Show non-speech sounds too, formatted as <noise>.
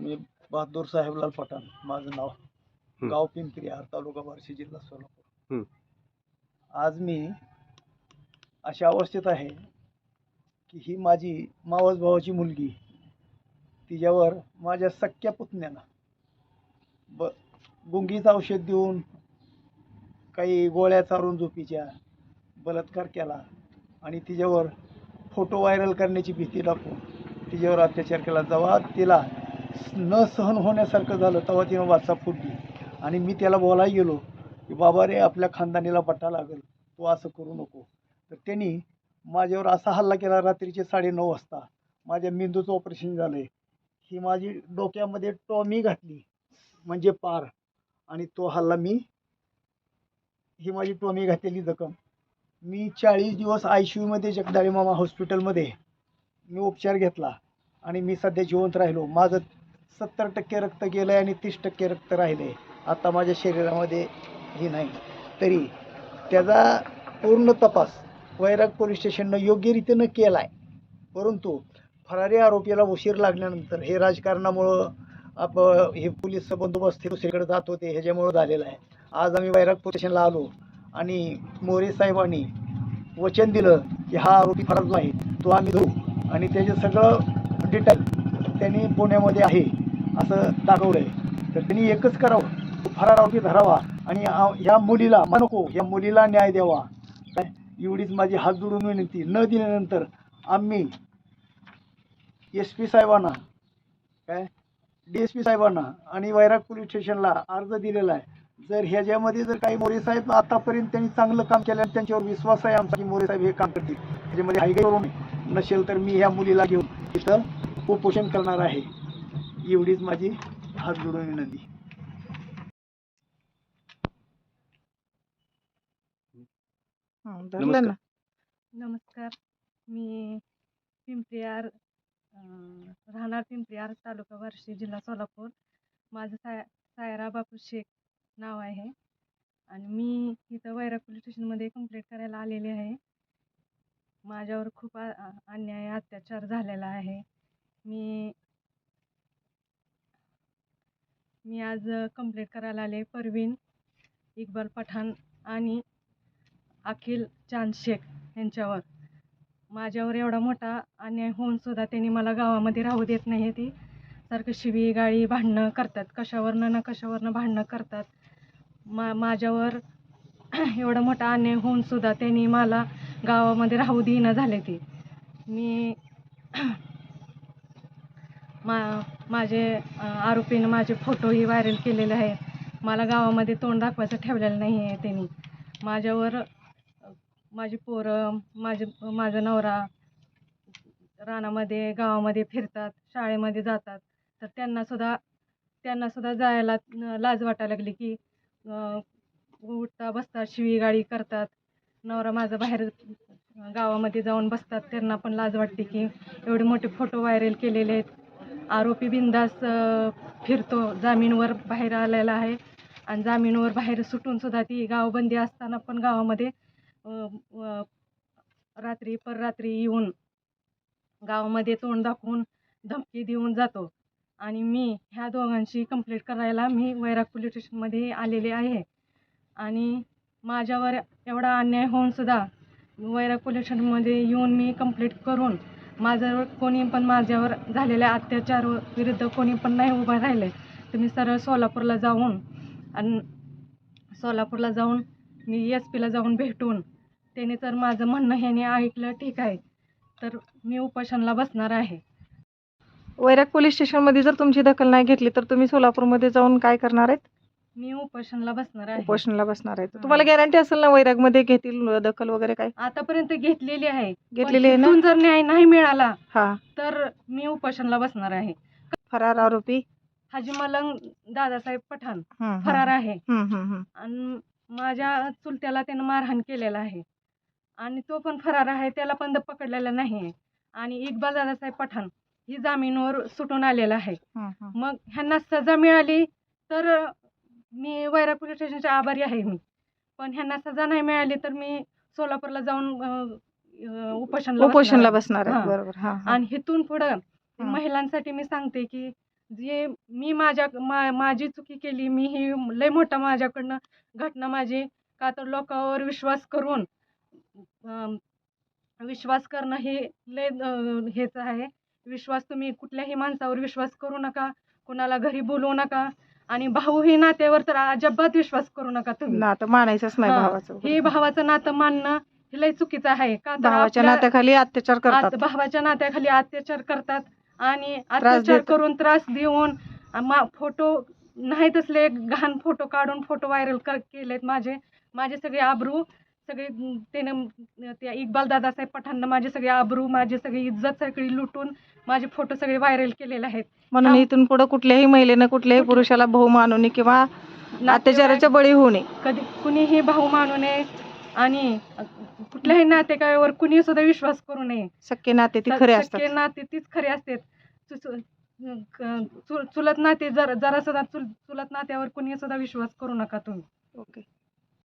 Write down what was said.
मी बहादूर साहेबलाल पठाण माझं नाव. गाव पिंपरी तालुका बार्शी जिल्हा सोलापूर. आज मी अशा अवस्थेत आहे की ही माझी मावस भावाची मुलगी तिच्यावर माझ्या सख्या पुतण्यानं ब गुंगीचं औषध देऊन काही गोळ्या चारून झोपीच्या बलात्कार केला आणि तिच्यावर फोटो व्हायरल करण्याची भीती दाखवून तिच्यावर अत्याचार केला जेव्हा तिला न सहन होण्यासारखं झालं तेव्हा तिनं वाचा फुटली आणि मी त्याला बोलायला गेलो की बाबा रे आपल्या खानदानीला पट्टा लागेल. तू असं करू नको. तर त्यांनी माझ्यावर असा हल्ला केला रात्रीचे साडेनऊ वाजता. माझ्या मेंदूचं ऑपरेशन झालं आहे ही माझी डोक्यामध्ये टॉमी घातली म्हणजे पार. आणि तो हल्ला मी ही माझी टॉमी घातलेली जखम. मी चाळीस दिवस आय सी यूमध्ये जगदाळे मामा हॉस्पिटलमध्ये मी उपचार घेतला. आणि मी सध्या जिवंत राहिलो. माझं सत्तर टक्के रक्त गेलं आहे आणि तीस टक्के रक्त राहिले आता माझ्या शरीरामध्ये हे नाही. तरी त्याचा पूर्ण तपास वैराग पोलीस स्टेशननं योग्यरीतीनं केला आहे परंतु फरारी आरोपीला उशीर लागल्यानंतर हे राजकारणामुळं आप हे पोलीस बंदोबस्त दुसरीकडे जात होते ह्याच्यामुळं झालेलं आहे. आज आम्ही वैराग पोलीस स्टेशनला आलो आणि मोरे साहेबांनी वचन दिलं की हा आरोपी फरार आहे तो आम्ही धरू. आणि त्याचे सगळं डिटेल त्यांनी पुण्यामध्ये आहे. असं दाखवलं आहे तर त्यांनी एकच करावं. फरार आरोपी धरावा आणि या ह्या मुलीला नको या मुलीला न्याय द्यावा. एवढीच माझी हात जोडून विनंती. न दिल्यानंतर आम्ही एस पी साहेबांना काय? डी एस पी साहेबांना आणि वैराग पोलीस स्टेशनला अर्ज दिलेला आहे. जर ह्याच्यामध्ये जर काही मोरे साहेब आतापर्यंत त्यांनी चांगलं काम केलं आणि त्यांच्यावर विश्वास आहे आमचा की मोरे साहेब हे काम करतील. त्याच्यामध्ये हायगे करू नये नसेल तर मी ह्या मुलीला घेऊन तिथं उपोषण करणार आहे. एवढीच माझी हात जोडून विनंती. हं, धरलं नमस्कार. ना. नमस्कार. मी पिंपरीयार राहणार पिंपरीयार तालुका बार्शी जिल्हा सोलापूर. माझं साय सायरा बापू शेख नाव आहे. आणि मी इथं वैराग पोलीस स्टेशनमध्ये कंप्लेंट करायला आलेली आहे. माझ्यावर खूप अन्याय अत्याचार झालेला आहे. मी मी आज कंप्लेट करायला आले परवीन इकबाल पठाण आणि अखिल चांद शेख यांच्यावर. माझ्यावर एवढा मोठा अन्याय होऊनसुद्धा त्यांनी मला गावामध्ये राहू देत नाही ती. सारखं शिवी गाळी भांडणं करतात. कशावरनं ना कशावरनं भांडणं करतात. मा माझ्यावर <clears throat> एवढा मोठा अन्याय होऊन सुद्धा त्यांनी मला गावामध्ये राहू देईना झाले ती. मी <clears throat> मा माझे आरोपीनं माझे फोटोही व्हायरल केलेले आहेत. मला गावामध्ये तोंड दाखवायचं ठेवलेलं नाही आहे त्यांनी. माझ्यावर माझी पोरं माझे माझा नवरा रानामध्ये गावामध्ये फिरतात शाळेमध्ये जातात. तर त्यांनासुद्धा त्यांनासुद्धा जायला लाज वाटायला लागली की उठता बसतात शिवीगाळी करतात. नवरा माझा बाहेर गावामध्ये जाऊन बसतात. त्यांना पण लाज वाटते की एवढे मोठे फोटो व्हायरल केलेले आहेत. आरोपी बिंदास फिरतो जामीनवर बाहेर आलेला आहे. आणि जामीनवर बाहेर सुटूनसुद्धा ती गावबंदी असताना पण गावामध्ये रात्री पररात्री येऊन गावामध्ये तोंड दाखवून धमकी देऊन जातो. आणि मी ह्या दोघांशी कंप्लेंट करायला मी वैराग पोलीस स्टेशनमध्ये आलेले आहे. आणि माझ्यावर एवढा अन्याय होऊन सुद्धा वैराग पोलीस स्टेशनमध्ये येऊन मी कंप्लेंट करून माझ्यावर कोणी पण माझ्यावर झालेल्या अत्याचार विरुद्ध कोणी पण नाही उभं राहिले. तर मी सरळ सोलापूरला जाऊन आणि सोलापूरला जाऊन मी एस पीला जाऊन भेटून त्याने तर माझं म्हणणं ह्याने ऐकलं ठीक आहे. तर मी उपोषणला बसणार आहे. वैराग पोलीस स्टेशनमध्ये जर तुमची दखल नाही घेतली तर तुम्ही सोलापूरमध्ये जाऊन काय करणार आहेत? मी उपोषणला बसणार आहे. उपोषणला बसणार आहेत हां. तुम्हाला गॅरंटी असेल ना वैरागमध्ये घेतील दखल वगैरे काय? आतापर्यंत घेतलेली आहे. घेतलेली आहे ना? तिथून जर न्याय नाही मिळाला हा. तर मी उपोषणला बसणार आहे. फरार आरोपी? हाजी मलंग दादासाहेब पठाण. फरार आहे. आणि माझ्या चुलत्याला त्यानं मारहाण केलेलं आहे. आणि तो पण फरार आहे त्याला पण द- पकडलेला नाही आहे. आणि इक्बाल दादासाहेब पठाण ही जामीनवर सुटून आलेला आहे. मग ह्यांना सजा मिळाली तर मी वैराग पोलीस स्टेशनचे आभारी आहे मी पण ह्यांना सजा नाही मिळाली तर मी सोलापूरला जाऊन उपोषणला उपोषणला बसणार आहे हां. बरोबर हा. आणि इथून पुढं. महिलांसाठी मी सांगते की जे मी माझ्या मा माझी चुकी केली मी ही लय मोठा माझ्याकडनं घटना माझी का तर लोकांवर विश्वास करून विश्वास करणं हे लय हेच आहे विश्वास तुम्ही कुठल्याही माणसावर विश्वास करू नका कुणाला घरी बोलवू नका आणि भाऊ ही नात्यावर तर अजिबात विश्वास करू नका तुम्ही. नातं मानायचंच नाही हा. भावाचं हे भावाचं नातं मानणं हे लय चुकीचं आहे. का तर भावाच्या आपल्या- नात्याखाली अत्याचार करतात. भावाच्या नात्याखाली अत्याचार करतात आणि अत्याचार देतात. करून त्रास देऊन फोटो नाही तसले घाण फोटो काढून फोटो व्हायरल केलेत माझे. माझे सगळे आबरू सगळे त्यानं त्या इक्बाल दादासाहेब पठाणनं माझे सगळे आबरू माझी सगळी इज्जत सगळी लुटून माझे फोटो सगळे व्हायरल केलेले आहेत. म्हणून. इथून पुढे कुठल्याही महिलेनं कुठल्याही कुठल्या- पुरुषाला भाऊ मानू नये किंवा अत्याचाराच्या बळी होऊ नये. कधी कुणीही भाऊ मानू नये आणि कुठल्याही नातेवाईकावर कुणी सुद्धा विश्वास करू नये. सख्खे नाते ती खरे असतात. शक्य नाते तीच खरे असतात. चुलत नाते जर जरा सुद्धा चुल चुलत नात्यावर कुणी सुद्धा विश्वास करू नका तुम्ही. ओके.